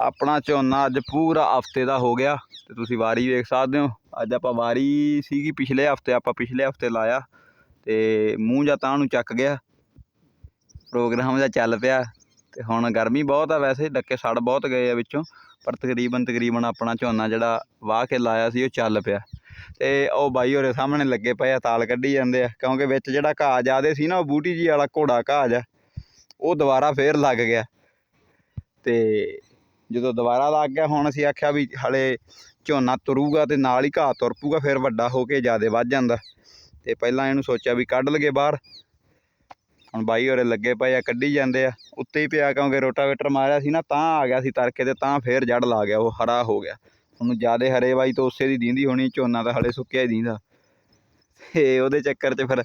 ਆਪਣਾ ਝੋਨਾ ਅੱਜ ਪੂਰਾ ਹਫ਼ਤੇ ਦਾ ਹੋ ਗਿਆ ਤੇ ਤੁਸੀਂ ਵਾਰੀ ਵੇਖ ਸਕਦੇ ਹੋ। ਅੱਜ ਆਪਾਂ ਵਾਰੀ ਸੀਗੀ ਪਿਛਲੇ ਹਫ਼ਤੇ, ਆਪਾਂ ਪਿਛਲੇ ਹਫ਼ਤੇ ਲਾਇਆ ਤੇ ਮੂੰਹ ਜਾਂ ਤਾਂ ਨੂੰ ਚੱਕ ਗਿਆ। ਪ੍ਰੋਗਰਾਮ ਜਿਹਾ ਚੱਲ ਪਿਆ ਤੇ ਹੁਣ ਗਰਮੀ ਬਹੁਤ ਆ ਵੈਸੇ, ਡੱਕੇ ਸੜ ਬਹੁਤ ਗਏ ਆ ਵਿੱਚੋਂ, ਪਰ ਤਕਰੀਬਨ ਤਕਰੀਬਨ ਆਪਣਾ ਝੋਨਾ ਜਿਹੜਾ ਵਾਹ ਕੇ ਲਾਇਆ ਸੀ, ਉਹ ਚੱਲ ਪਿਆ। ਤੇ ਉਹ ਬਾਈ ਹੋਰੇ ਸਾਹਮਣੇ ਲੱਗੇ ਪਏ ਆ, ਤਾਲ ਕੱਢੀ ਜਾਂਦੇ ਆ, ਕਿਉਂਕਿ ਵਿੱਚ ਜਿਹੜਾ ਘਾਹ ਜ਼ਿਆਦੇ ਸੀ ਨਾ, ਉਹ ਬੂਟੀ ਜੀ ਵਾਲਾ ਘੋੜਾ ਘਾਹ ਜਾ ਉਹ ਦੁਬਾਰਾ ਫੇਰ ਲੱਗ ਗਿਆ। ਤੇ ਜਦੋਂ ਦੁਬਾਰਾ ਲੱਗ ਗਿਆ, ਹੁਣ ਅਸੀਂ ਆਖਿਆ ਵੀ ਹਲੇ ਝੋਨਾ ਤੁਰੂਗਾ ਤੇ ਨਾਲ ਹੀ ਘਾਹ ਤੁਰ ਪੂਗਾ ਫਿਰ ਵੱਡਾ ਹੋ ਕੇ ਜ਼ਿਆਦੇ ਵੱਧ ਜਾਂਦਾ। ਤੇ ਪਹਿਲਾਂ ਇਹਨੂੰ ਸੋਚਿਆ ਵੀ ਕੱਢ ਲਗੇ ਬਾਹਰ। ਹੁਣ ਬਾਈ ਹੋਰੇ ਲੱਗੇ ਪਏ ਆ, ਕੱਢੀ ਜਾਂਦੇ ਆ। ਉੱਤੇ ਹੀ ਪਿਆ ਕਿਉਂਕਿ ਰੋਟਾਵੇਟਰ ਮਾਰਿਆ ਸੀ ਨਾ, ਤਾਂ ਆ ਗਿਆ ਸੀ ਤੜਕੇ ਤੇ, ਤਾਂ ਫੇਰ ਜੜ ਲਾ ਗਿਆ, ਉਹ ਹਰਾ ਹੋ ਗਿਆ। ਉਹਨੂੰ ਜ਼ਿਆਦੇ ਹਰੇ ਬਾਈ ਤੋਂ ਉਸੇ ਦੀ ਦੀਂਦੀ ਹੋਣੀ, ਝੋਨਾ ਤਾਂ ਹਲੇ ਸੁੱਕਿਆ ਹੀ ਦੀਂਦਾ। ਤੇ ਉਹਦੇ ਚੱਕਰ 'ਚ ਫਿਰ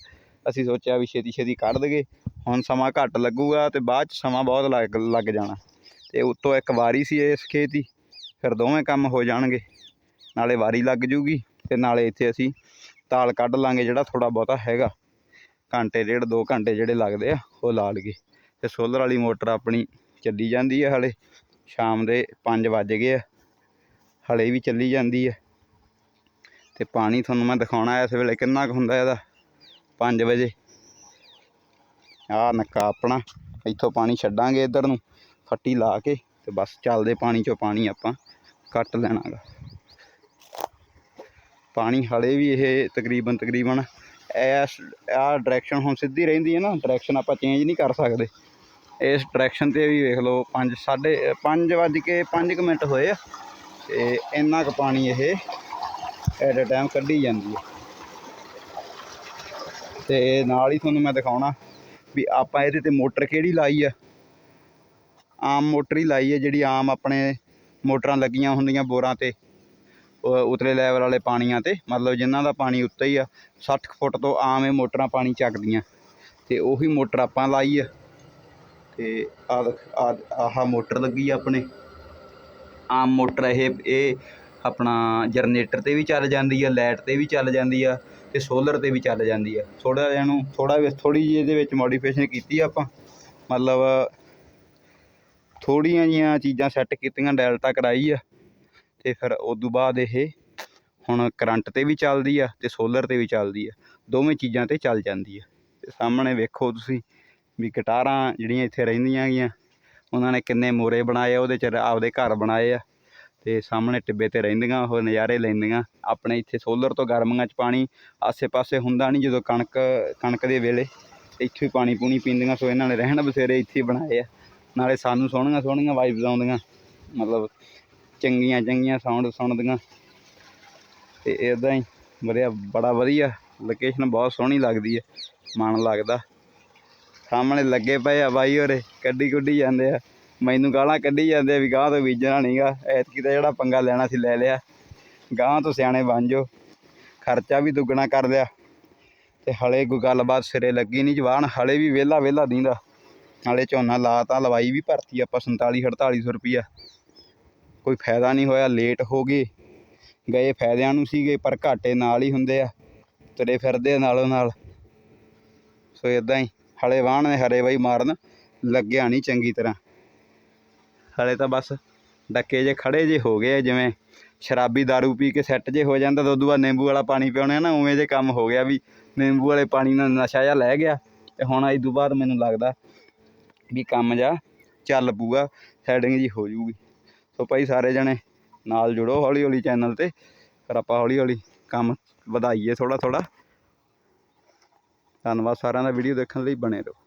ਅਸੀਂ ਸੋਚਿਆ ਵੀ ਛੇਤੀ ਛੇਤੀ ਕੱਢ ਦਈਏ। ਹੁਣ ਸਮਾਂ ਘੱਟ ਲੱਗੂਗਾ ਤੇ ਬਾਅਦ 'ਚ ਸਮਾਂ ਬਹੁਤ ਲੱਗ ਲੱਗ ਜਾਣਾ। ਤੇ ਉੱਤੋਂ ਇੱਕ ਵਾਰੀ ਸੀ ਇਸ ਖੇਤ ਦੀ ਫਿਰ ਦੋਵੇਂ ਕੰਮ ਹੋ ਜਾਣਗੇ। ਨਾਲੇ ਵਾਰੀ ਲੱਗ ਜੂਗੀ ਤੇ ਨਾਲੇ ਇੱਥੇ ਅਸੀਂ ਤਾਲ ਕੱਢ ਲਾਂਗੇ ਜਿਹੜਾ ਥੋੜਾ ਬਹੁਤਾ ਹੈਗਾ। ਘੰਟੇ ਡੇਢ ਦੋ ਘੰਟੇ ਜਿਹੜੇ ਲੱਗਦੇ ਆ, ਉਹ ਲਾ ਲਈਏ। ਤੇ ਸੋਲਰ ਵਾਲੀ ਮੋਟਰ ਆਪਣੀ ਚੱਲੀ ਜਾਂਦੀ ਹੈ ਹਲੇ, ਸ਼ਾਮ ਦੇ 5 ਵੱਜ ਗਏ ਆ, ਹਲੇ ਵੀ ਚੱਲੀ ਜਾਂਦੀ ਹੈ ਤੇ ਪਾਣੀ ਤੁਹਾਨੂੰ ਮੈਂ ਦਿਖਾਉਣਾ ਇਸ ਵੇਲੇ ਕਿੰਨਾ ਕੁ ਹੁੰਦਾ ਇਹਦਾ 5 ਵਜੇ। ਆਹ ਨੱਕਾ ਆਪਣਾ, ਇੱਥੋਂ ਪਾਣੀ ਛੱਡਾਂਗੇ ਇੱਧਰ ਨੂੰ। ਫੱਟੀ ਲਾ ਕੇ ਤੇ ਬਸ ਚੱਲਦੇ ਪਾਣੀ ਚੋਂ ਪਾਣੀ ਆਪਾਂ ਕੱਟ ਲੈਣਾਗਾ। ਪਾਣੀ ਹਲੇ ਵੀ ਇਹ ਤਕਰੀਬਨ ਤਕਰੀਬਨ ਐਸ ਆਹ ਡਾਇਰੈਕਸ਼ਨ ਹੁਣ ਸਿੱਧੀ ਰਹਿੰਦੀ ਹੈ ਨਾ ਡਾਇਰੈਕਸ਼ਨ ਆਪਾਂ ਚੇਂਜ ਨਹੀਂ ਕਰ ਸਕਦੇ। ਇਸ ਡਾਇਰੈਕਸ਼ਨ ਤੇ ਵੀ ਵੇਖ ਲਓ 5 ਸਾਢੇ 5 ਵੱਜ ਕੇ 5 ਮਿੰਟ ਹੋਏ ਆ ਤੇ ਇੰਨਾ ਕੁ ਪਾਣੀ ਇਹ ਐਟ ਅ ਟਾਈਮ ਕੱਢੀ ਜਾਂਦੀ ਹੈ। ਤੇ ਨਾਲ ਹੀ ਤੁਹਾਨੂੰ ਮੈਂ ਦਿਖਾਉਣਾ ਵੀ ਆਪਾਂ ਇਹਦੇ ਤੇ ਮੋਟਰ ਕਿਹੜੀ ਲਾਈ ਆ? ਆਮ ਮੋਟਰ ਹੀ ਲਾਈ ਹੈ, ਜਿਹੜੀ ਆਮ ਆਪਣੇ ਮੋਟਰਾਂ ਲੱਗੀਆਂ ਹੁੰਦੀਆਂ ਬੋਰਾਂ ਤੇ, ਉਹ ਉਤਲੇ ਲੈਵਲ ਵਾਲੇ ਪਾਣੀਆਂ ਤੇ, ਮਤਲਬ ਜਿਨ੍ਹਾਂ ਦਾ ਪਾਣੀ ਉੱਤੇ ਹੀ ਆ, ਸੱਠ ਕੁ ਫੁੱਟ ਤੋਂ ਆਮ ਇਹ ਮੋਟਰਾਂ ਪਾਣੀ ਚੱਕਦੀਆਂ। ਅਤੇ ਉਹੀ ਮੋਟਰ ਆਪਾਂ ਲਾਈ ਆ। ਅਤੇ ਆਹ ਆਹ- ਆਹ ਮੋਟਰ ਲੱਗੀ ਆ ਆਪਣੇ। ਆਮ ਮੋਟਰ ਇਹ ਇਹ ਆਪਣਾ ਜਨਰੇਟਰ ਤੇ ਵੀ ਚੱਲ ਜਾਂਦੀ ਆ, ਲਾਈਟ ਤੇ ਵੀ ਚੱਲ ਜਾਂਦੀ ਆ ਅਤੇ ਸੋਲਰ ਤੇ ਵੀ ਚੱਲ ਜਾਂਦੀ ਆ। ਥੋੜ੍ਹਾ ਜਿਹਾ ਨੂੰ ਥੋੜਾ ਥੋੜ੍ਹੀ ਜਿਹੀ ਇਹਦੇ ਵਿੱਚ ਮੋਡੀਫਿਕੇਸ਼ਨ ਕੀਤੀ ਆ ਆਪਾਂ। ਮਤਲਬ ਥੋੜੀਆਂ ਜੀਆਂ ਚੀਜ਼ਾਂ ਸੈੱਟ ਕੀਤੀਆਂ ਡੈਲਟਾ ਕਰਾਈ ਆ। ਤੇ ਫਿਰ ਉਦੋਂ ਬਾਅਦ ਇਹ ਹੁਣ ਕਰੰਟ ਤੇ ਵੀ ਚੱਲਦੀ ਆ ਤੇ ਸੋਲਰ ਤੇ ਵੀ ਚੱਲਦੀ ਆ। ਦੋਵੇਂ ਚੀਜ਼ਾਂ ਤੇ ਚੱਲ ਜਾਂਦੀ ਆ। ਤੇ ਸਾਹਮਣੇ ਵੇਖੋ ਤੁਸੀਂ ਵੀ ਗਿਟਾਰਾਂ ਜਿਹੜੀਆਂ ਇੱਥੇ ਰਹਿੰਦੀਆਂ ਗੀਆਂ, ਉਹਨਾਂ ਨੇ ਕਿੰਨੇ ਮੋਰੇ ਬਣਾਏ ਉਹਦੇ ਚ ਆਪਦੇ ਘਰ ਬਣਾਏ ਆ। ਤੇ ਸਾਹਮਣੇ ਟਿੱਬੇ ਤੇ ਰਹਿੰਦੀਆਂ, ਉਹ ਨਜ਼ਾਰੇ ਲੈਂਦੀਆਂ। ਆਪਣੇ ਇੱਥੇ ਸੋਲਰ ਤੋਂ ਗਰਮੀਆਂ 'ਚ ਪਾਣੀ ਆਸੇ-ਪਾਸੇ ਹੁੰਦਾ ਨਹੀਂ ਜਦੋਂ ਕਣਕ ਕਣਕ ਦੇ ਵੇਲੇ ਇੱਥੇ ਹੀ ਪਾਣੀ ਪੂਣੀ ਪੀਂਦੀਆਂ, ਸੋ ਇਹਨਾਂ ਨੇ ਰਹਿਣ ਬਸੇਰੇ ਇੱਥੇ ਬਣਾਏ ਆ। ਨਾਲੇ ਸਾਨੂੰ ਸੋਹਣੀਆਂ ਸੋਹਣੀਆਂ ਵਾਈਬਸ ਆਉਂਦੀਆਂ। ਮਤਲਬ ਚੰਗੀਆਂ ਚੰਗੀਆਂ ਸਾਊਂਡ ਸੁਣਦੀਆਂ। ਤੇ ਇਦਾਂ ਹੀ ਵਧੀਆ, ਬੜਾ ਵਧੀਆ ਲੋਕੇਸ਼ਨ ਬਹੁਤ ਸੋਹਣੀ ਲੱਗਦੀ ਹੈ, ਮਨ ਲੱਗਦਾ। ਸਾਹਮਣੇ ਲੱਗੇ ਪਏ ਆ ਬਾਈ ਹੋਰੇ, ਕੱਢੀ ਕੁੱਢੀ ਜਾਂਦੇ ਆ। ਮੈਨੂੰ ਗਾਲਾਂ ਕੱਢੀ ਜਾਂਦੇ ਆ ਵੀ ਗਾਂ ਤੋਂ ਬੀਜਣਾ ਨਹੀਂਗਾ ਐਤਕੀ ਤਾਂ ਜਿਹੜਾ ਪੰਗਾ ਲੈਣਾ ਸੀ ਲੈ ਲਿਆ। ਗਾਂ ਤੋਂ ਸਿਆਣੇ ਬਣ ਜਾਓ, ਖਰਚਾ ਵੀ ਦੁੱਗਣਾ ਕਰ ਲਿਆ ਤੇ ਹਲੇ ਕੋਈ ਗੱਲਬਾਤ ਸਿਰੇ ਲੱਗੀ ਨਹੀਂ ਜਵਾਨ, ਹਲੇ ਵੀ ਵਿਹਲਾ ਵਿਹਲਾ ਦੀਂਦਾ। ਨਾਲੇ ਝੋਨਾ ਲਾ ਤਾਂ ਲਵਾਈ ਵੀ ਭਰਤੀ ਆਪਾਂ 47 4800 ਰੁਪਈਆ। ਕੋਈ ਫਾਇਦਾ ਨਹੀਂ ਹੋਇਆ ਲੇਟ ਹੋ ਗਏ। ਗਏ ਫਾਇਦਿਆਂ ਨੂੰ ਸੀਗੇ, ਪਰ ਘਾਟੇ ਨਾਲ ਹੀ ਹੁੰਦੇ ਆ। ਤੁਰੇ ਫਿਰਦੇ ਨਾਲੋਂ ਨਾਲ। ਸੋ ਇਦਾਂ ਹੀ, ਹਲੇ ਵਾਹਣ ਨੇ ਹਰੇ ਬਾਈ ਮਾਰਨ, ਲੱਗਿਆ ਨਹੀਂ ਚੰਗੀ ਤਰ੍ਹਾਂ। ਹਲੇ ਤਾਂ ਬਸ ਡੱਕੇ ਜੇ ਖੜੇ ਜੇ ਹੋ ਗਏ ਜਿਵੇਂ ਸ਼ਰਾਬੀ दारू ਪੀ ਕੇ ਸੈੱਟ ਜੇ ਹੋ ਜਾਂਦਾ ਤਾਂ ਉਦੋਂ ਬਾਅਦ ਨਿੰਬੂ ਵਾਲਾ ਪਾਣੀ ਪਿਆਉਣੇ ਆ ਨਾ, ਉਵੇਂ ਜੇ ਕੰਮ ਹੋ ਗਿਆ ਵੀ ਨਿੰਬੂ ਵਾਲੇ ਪਾਣੀ ਨਾਲ ਨਸ਼ਾ ਜਿਹਾ ਲੈ ਗਿਆ, ਤੇ ਹੁਣ ਇਸ ਤੋਂ ਬਾਅਦ ਮੈਨੂੰ ਲੱਗਦਾ ਵੀ ਕੰਮ ਜਾ ਚੱਲ ਪੂਗਾ ਸੈਟਿੰਗ ਜੀ ਹੋ ਜੂਗੀ ਸੋ ਭਾਈ ਸਾਰੇ ਜਣੇ ਨਾਲ ਜੁੜੋ ਹੌਲੀ ਹੌਲੀ ਚੈਨਲ ਤੇ, ਫਿਰ ਆਪਾਂ ਹੌਲੀ ਹੌਲੀ ਕੰਮ ਵਧਾਈਏ ਥੋੜਾ ਥੋੜਾ ਧੰਨਵਾਦ ਸਾਰਿਆਂ ਦਾ ਵੀਡੀਓ ਦੇਖਣ ਲਈ ਬਣੇ ਰਹੋ।